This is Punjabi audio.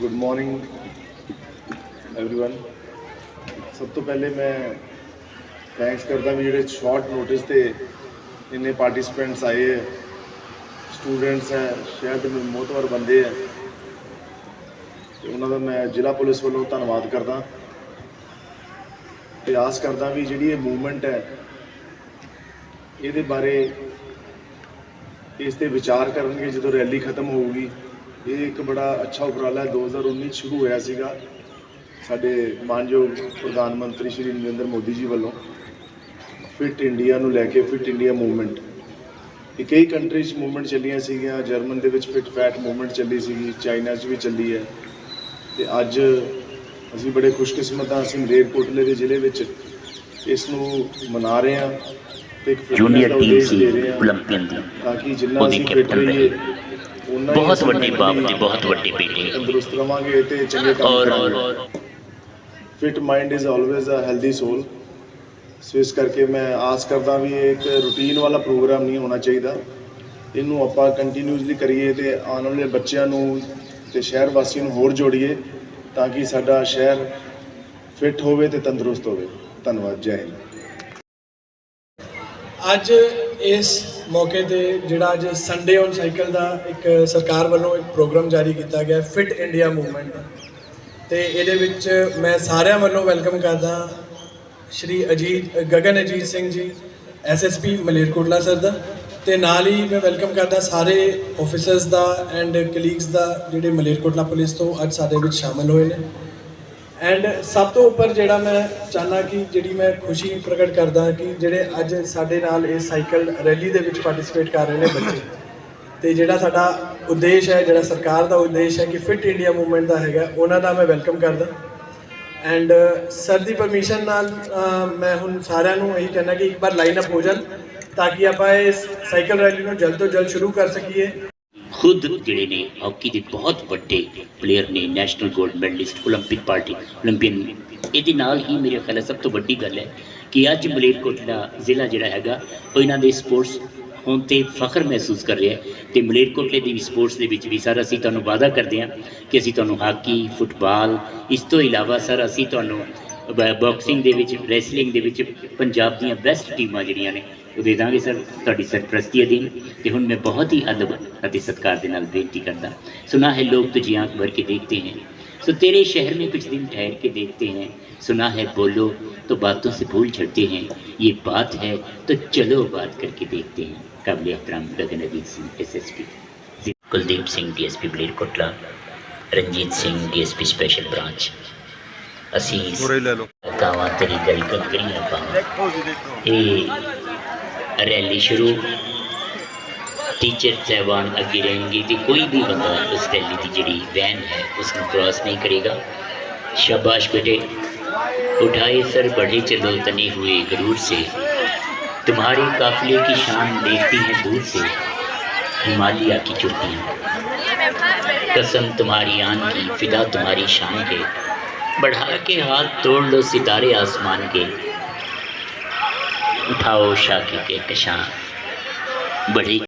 ਗੁੱਡ ਮਾਰਨਿੰਗ एवरीवन ਸਭ ਤੋਂ ਪਹਿਲੇ ਮੈਂ ਥੈਂਕਸ ਕਰਦਾ ਵੀ ਜਿਹੜੇ ਸ਼ਾਰਟ ਨੋਟਿਸ ਤੇ ਇੰਨੇ ਪਾਰਟਿਸਿਪੈਂਟਸ ਆਏ ਹੈ ਸਟੂਡੈਂਟਸ ਹੈ ਸ਼ਹਿਰ ਦੇ ਮੋਹਤਵਰ ਬੰਦੇ ਹੈ ਤੇ ਉਹਨਾਂ ਦਾ ਮੈਂ ਜ਼ਿਲ੍ਹਾ ਪੁਲਿਸ ਵੱਲੋਂ ਧੰਨਵਾਦ ਕਰਦਾ ਤੇ ਆਸ ਕਰਦਾ ਵੀ ਜਿਹੜੀ ਇਹ ਮੂਵਮੈਂਟ ਹੈ ਇਹਦੇ ਬਾਰੇ ਇਸ ਤੇ ਵਿਚਾਰ ਕਰਨਗੇ ਜਦੋਂ ਰੈਲੀ ਖਤਮ ਹੋਊਗੀ ਇਹ ਇੱਕ ਬੜਾ ਅੱਛਾ ਉਪਰਾਲਾ 2019 ਸ਼ੁਰੂ ਹੋਇਆ ਸੀਗਾ ਸਾਡੇ ਮਾਨਯੋਗ ਪ੍ਰਧਾਨ ਮੰਤਰੀ ਸ਼੍ਰੀ ਨਰਿੰਦਰ ਮੋਦੀ ਜੀ ਵੱਲੋਂ ਫਿਟ ਇੰਡੀਆ ਨੂੰ ਲੈ ਕੇ ਫਿਟ ਇੰਡੀਆ ਮੂਵਮੈਂਟ। ਇਹ ਕਈ ਕੰਟਰੀਜ਼ ਮੂਵਮੈਂਟ ਚੱਲੀਆਂ ਸੀਗੀਆਂ ਜਰਮਨ ਦੇ ਵਿੱਚ ਫਿਟ ਫੈਟ ਮੂਵਮੈਂਟ ਚੱਲੀ ਸੀਗੀ ਚਾਈਨਾ 'ਚ ਵੀ ਚੱਲੀ ਹੈ। ਤੇ ਅੱਜ ਅਸੀਂ ਬੜੇ ਖੁਸ਼ਕਿਸਮਤ ਹਾਂ ਅਸੀਂ ਮਲੇਰਕੋਟਲੇ ਦੇ ਜ਼ਿਲ੍ਹੇ ਵਿੱਚ ਇਸ ਨੂੰ ਮਨਾ ਰਹੇ ਹਾਂ ਤੇ ਜੂਨੀਅਰ ਟੀਮ ਸੀ ਓਲੰਪੀਅਨ ਦੀ। ਤਾਂ ਕਿ ਜਿੰਨਾ ਅਸੀਂ ਫਿਟ ਰਹੀਏ ਬਹੁਤ ਵੱਡੀ ਬਾਪ ਦੀ ਬਹੁਤ ਵੱਡੀ ਬੇਟੀ। ਤੰਦਰੁਸਤ ਰਵਾਂਗੇ ਤੇ ਚੰਗੇ ਕੰਮ ਔਰ ਕਰਾਂਗੇ। Fit mind is always a healthy soul so ਇਸ ਕਰਕੇ ਮੈਂ ਆਸ ਕਰਦਾ ਵੀ ਇਹ ਇੱਕ ਰੂਟੀਨ ਵਾਲਾ ਪ੍ਰੋਗਰਾਮ ਨਹੀਂ ਹੋਣਾ ਚਾਹੀਦਾ। ਇਹਨੂੰ ਆਪਾਂ ਕੰਟੀਨਿਊਸਲੀ ਕਰੀਏ ਤੇ ਆਉਣ ਵਾਲੇ ਬੱਚਿਆਂ ਨੂੰ ਤੇ ਸ਼ਹਿਰ ਵਾਸੀਆਂ ਨੂੰ ਹੋਰ ਜੋੜੀਏ ਤਾਂ ਕਿ ਸਾਡਾ ਸ਼ਹਿਰ ਫਿਟ ਹੋਵੇ ਤੇ ਤੰਦਰੁਸਤ ਹੋਵੇ। ਧੰਨਵਾਦ ਜੈ ਹਿੰਦ। ਅੱਜ ਇਸ ਮੌਕੇ ਤੇ ਜਿਹੜਾ ਅੱਜ ਸੰਡੇ ਔਨ ਸਾਈਕਲ ਦਾ ਇੱਕ ਸਰਕਾਰ ਵੱਲੋਂ ਇੱਕ ਪ੍ਰੋਗਰਾਮ ਜਾਰੀ ਕੀਤਾ ਗਿਆ ਫਿਟ ਇੰਡੀਆ ਮੂਵਮੈਂਟ ਦਾ। ਤੇ ਇਹਦੇ ਵਿੱਚ ਮੈਂ ਸਾਰਿਆਂ ਵੱਲੋਂ ਵੈਲਕਮ ਕਰਦਾ ਸ਼੍ਰੀ ਅਜੀਤ, ਗਗਨ ਅਜੀਤ ਸਿੰਘ ਜੀ ਐਸਐਸਪੀ ਮਲੇਰਕੋਟਲਾ ਸਰ ਦਾ। ਤੇ ਨਾਲ ਹੀ ਮੈਂ ਵੈਲਕਮ ਕਰਦਾ ਸਾਰੇ ਆਫੀਸਰਸ ਦਾ ਐਂਡ ਕਲੀਗਸ ਦਾ ਜਿਹੜੇ ਮਲੇਰਕੋਟਲਾ ਪੁਲਿਸ ਤੋਂ ਅੱਜ ਸਾਡੇ ਵਿੱਚ ਸ਼ਾਮਲ ਹੋਏ ਨੇ। ਐਂਡ ਸਭ ਤੋਂ ਉੱਪਰ ਜਿਹੜਾ ਮੈਂ ਚਾਹਨਾ ਕਿ ਜਿਹੜੀ ਮੈਂ ਖੁਸ਼ੀ ਪ੍ਰਗਟ ਕਰਦਾ ਕਿ ਜਿਹੜੇ ਅੱਜ ਸਾਡੇ ਨਾਲ ਇਸ ਸਾਈਕਲ ਰੈਲੀ ਦੇ ਵਿੱਚ ਪਾਰਟਿਸਿਪੇਟ ਕਰ ਰਹੇ ਨੇ ਬੱਚੇ। ਤੇ ਜਿਹੜਾ ਸਾਡਾ ਉਦੇਸ਼ ਹੈ, ਜਿਹੜਾ ਸਰਕਾਰ ਦਾ ਉਦੇਸ਼ ਹੈ ਕਿ ਫਿਟ ਇੰਡੀਆ ਮੂਵਮੈਂਟ ਦਾ ਹੈਗਾ, ਉਹਨਾਂ ਦਾ ਮੈਂ ਵੈਲਕਮ ਕਰਦਾ। ਐਂਡ ਸਰ ਦੀ ਪਰਮਿਸ਼ਨ ਨਾਲ ਮੈਂ ਹੁਣ ਸਾਰਿਆਂ ਨੂੰ ਇਹੀ ਕਹਿੰਦਾ ਕਿ ਇੱਕ ਵਾਰ ਲਾਈਨ ਅਪ ਹੋ ਜਾਣ, ਤਾਂ ਕਿ ਆਪਾਂ ਇਸ ਸਾਈਕਲ ਰੈਲੀ ਨੂੰ ਜਲਦ ਤੋਂ ਜਲਦ ਸ਼ੁਰੂ ਕਰ ਸਕੀਏ। ਖੁਦ ਜਿਹੜੇ ਨੇ ਹਾਕੀ ਦੇ ਬਹੁਤ ਵੱਡੇ ਪਲੇਅਰ ਨੇ ਨੈਸ਼ਨਲ ਗੋਲਡ ਮੈਡਲਿਸਟ 올림픽 ਪਾਰਟੀ 올림ਪੀਅਨ ਇਹਦੇ ਨਾਲ ਹੀ ਮੇਰੇ ਖਿਆਲ ਸਭ ਤੋਂ ਵੱਡੀ ਗੱਲ ਹੈ ਕਿ ਅੱਜ ਮਲੇਰਕੋਟਲਾ ਜ਼ਿਲ੍ਹਾ ਜਿਹੜਾ ਹੈਗਾ, ਉਹ ਇਹਨਾਂ ਦੇ ਸਪੋਰਟਸ ਹੋਣ ਤੇ ਫਖਰ ਮਹਿਸੂਸ ਕਰ ਰਿਹਾ ਤੇ ਮਲੇਰਕੋਟਲੇ ਦੀ ਸਪੋਰਟਸ ਦੇ ਵਿੱਚ ਵੀ ਸਾਰਾ ਅਸੀਂ ਤੁਹਾਨੂੰ ਵਾਅਦਾ ਕਰਦੇ ਹਾਂ ਕਿ ਅਸੀਂ ਤੁਹਾਨੂੰ ਹਾਕੀ, ਫੁੱਟਬਾਲ, ਇਸ ਤੋਂ ਇਲਾਵਾ ਸਰ ਅਸੀਂ ਤੁਹਾਨੂੰ ਬਾਕਸਿੰਗ ਦੇ ਵਿੱਚ ਰੈਸਲਿੰਗ ਦੇ ਵਿੱਚ ਪੰਜਾਬ ਦੀਆਂ ਬੈਸਟ ਟੀਮਾਂ ਜਿਹੜੀਆਂ نے ਉਹ دے دانگے سر تاڑی سر پرستی ਤੇ کہ ہن میں بہت ہی عدب ਸਤਕਾਰ صدقار دینا بیٹی کرتا سنا ہے لوگ تجھے آنکھ بھر کے دیکھتے ہیں سو تیرے شہر میں کچھ دن ٹھہر کے دیکھتے ہیں سنا ہے بولو تو باتوں سے بھول چڑھتے ہیں یہ بات ہے تو چلو بات کر کے دیکھتے ہیں قابل احترام Gagan Ajit Singh S S P Kuldeep Singh D S P Blair Kotla Ranjit Singh D S P special branch ਅਸੀਸ ਕਾਵਾ ਤੇਰੀ ਗਲ ਕੰਕਰੀਆਂ ਪਾਵਾਂ ਇਹ ਰੈਲੀ ਸ਼ੁਰੂ ٹیچر صاحبان اگے رہیں گے کہ کوئی بھی بندہ اس ریلی کی جڑی وین ہے اس کو کراس نہیں کرے گا شاباش بیٹے اٹھائے سر بڑھے چلو تنے ہوئے غرور سے تمہارے قافلے کی شان دیکھتی ہیں دور سے ہمالیہ کی چوٹیاں قسم تمہاری آن کی فدا تمہاری شان کے बढ़ा के हाथ तोड़ लो सितारे आसमान के उठाओ शाके के कशां बढ़े